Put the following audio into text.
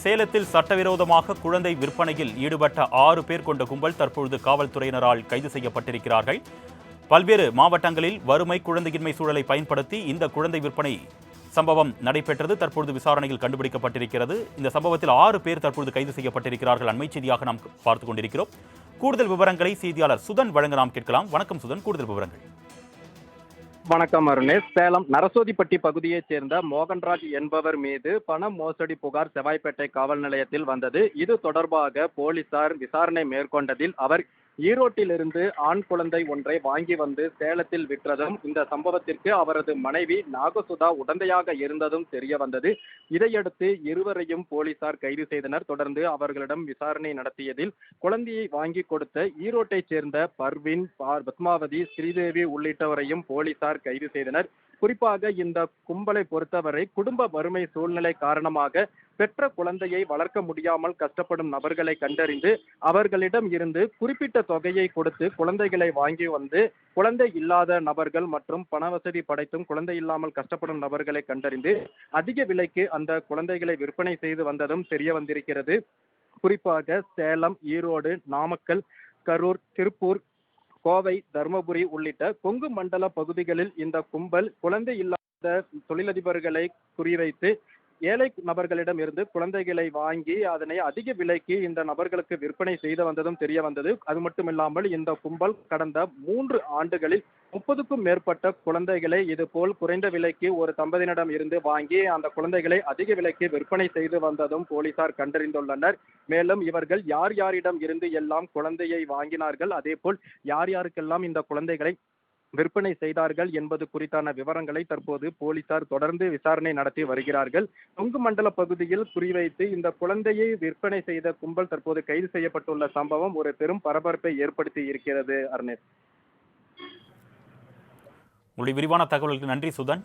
சேலத்தில் சட்டவிரோதமாக குழந்தை விற்பனையில் ஈடுபட்ட ஆறு பேர் கொண்ட கும்பல் தற்பொழுது காவல்துறையினரால் கைது செய்யப்பட்டிருக்கிறார்கள். பல்வேறு மாவட்டங்களில் வறுமை குழந்தையின்மை சூழலை பயன்படுத்தி இந்த குழந்தை விற்பனை சம்பவம் நடைபெற்றது. தற்பொழுது விசாரணையில் கண்டுபிடிக்கப்பட்டிருக்கிறது. இந்த சம்பவத்தில் ஆறு பேர் தற்பொழுது கைது செய்யப்பட்டிருக்கிறார்கள். அண்மை செய்தியாக நாம் பார்த்துக் கொண்டிருக்கிறோம். கூடுதல் விவரங்களை செய்தியாளர் சுதன் வழங்க நாம் கேட்கலாம். வணக்கம் சுதன். கூடுதல் விவரங்கள். வணக்கம் அருணேஷ். சேலம் நரசோதிப்பட்டி பகுதியைச் சேர்ந்த மோகன்ராஜ் என்பவர் மீது பண மோசடி புகார் செவாய்பேட்டை காவல் நிலையத்தில் வந்தது. இது தொடர்பாக போலீசார் விசாரணை மேற்கொண்டதில் அவர் ஈரோட்டிலிருந்து ஆண் குழந்தை ஒன்றை வாங்கி வந்து சேலத்தில் விற்றதும் இந்த சம்பவத்திற்கு அவரது மனைவி நாகசுதா உடந்தையாக இருந்ததும் தெரிய வந்தது. இதையடுத்து இருவரையும் போலீசார் கைது செய்தனர். தொடர்ந்து அவர்களிடம் விசாரணை நடத்தியதில் குழந்தையை வாங்கி கொடுத்த ஈரோட்டைச் சேர்ந்த பர்வின் பார் பத்மாவதி ஸ்ரீதேவி உள்ளிட்டவரையும் போலீசார் கைது செய்தனர். குறிப்பாக இந்த கும்பலை பொறுத்தவரை குடும்ப வறுமை சூழ்நிலை காரணமாக பெற்ற குழந்தையை வளர்க்க முடியாமல் கஷ்டப்படும் நபர்களை கண்டறிந்து அவர்களிடம் இருந்து குறிப்பிட்ட தொகையை கொடுத்து குழந்தைகளை வாங்கி வந்து குழந்தை இல்லாத நபர்கள் மற்றும் பண வசதி படைத்தும் குழந்தை இல்லாமல் கஷ்டப்படும் நபர்களை கண்டறிந்து அதிக விலைக்கு அந்த குழந்தைகளை விற்பனை செய்து வந்ததும் தெரிய வந்திருக்கிறது. குறிப்பாக சேலம் ஈரோடு நாமக்கல் கரூர் திருப்பூர் கோவை தருமபுரி உள்ளிட்ட கொங்கு மண்டல பகுதிகளில் இந்த கும்பல் குழந்தை இல்லாத தொழிலதிபர்களை குறிவைத்து ஏழை நபர்களிடம் இருந்து குழந்தைகளை வாங்கி அதனை அதிக விலைக்கு இந்த நபர்களுக்கு விற்பனை செய்து வந்ததும் தெரிய வந்தது. அது மட்டுமில்லாமல் இந்த கும்பல் கடந்த மூன்று ஆண்டுகளில் முப்பதுக்கும் மேற்பட்ட குழந்தைகளை இதுபோல் குறைந்த விலைக்கு ஒரு தம்பதியினிடம் இருந்து வாங்கி அந்த குழந்தைகளை அதிக விலைக்கு விற்பனை செய்து வந்ததும் போலீசார் கண்டறிந்துள்ளனர். மேலும் இவர்கள் யார் யாரிடம் இருந்து எல்லாம் குழந்தையை வாங்கினார்கள். அதேபோல் யார் யாருக்கெல்லாம் இந்த குழந்தைகளை விற்பனை செய்தார்கள் என்பது குறித்தான விவரங்களை தற்போது போலீசார் தொடர்ந்து விசாரணை நடத்தி வருகிறார்கள். தொங்கு மண்டல பகுதியில் குறிவைத்து இந்த குழந்தையை விற்பனை செய்த கும்பல் தற்போது கைது செய்யப்பட்டுள்ள சம்பவம் ஒரு பெரும் பரபரப்பை ஏற்படுத்தி இருக்கிறது அர்ணேஷ் உங்களுடைய விரிவான தகவலுக்கு நன்றி சுதன்.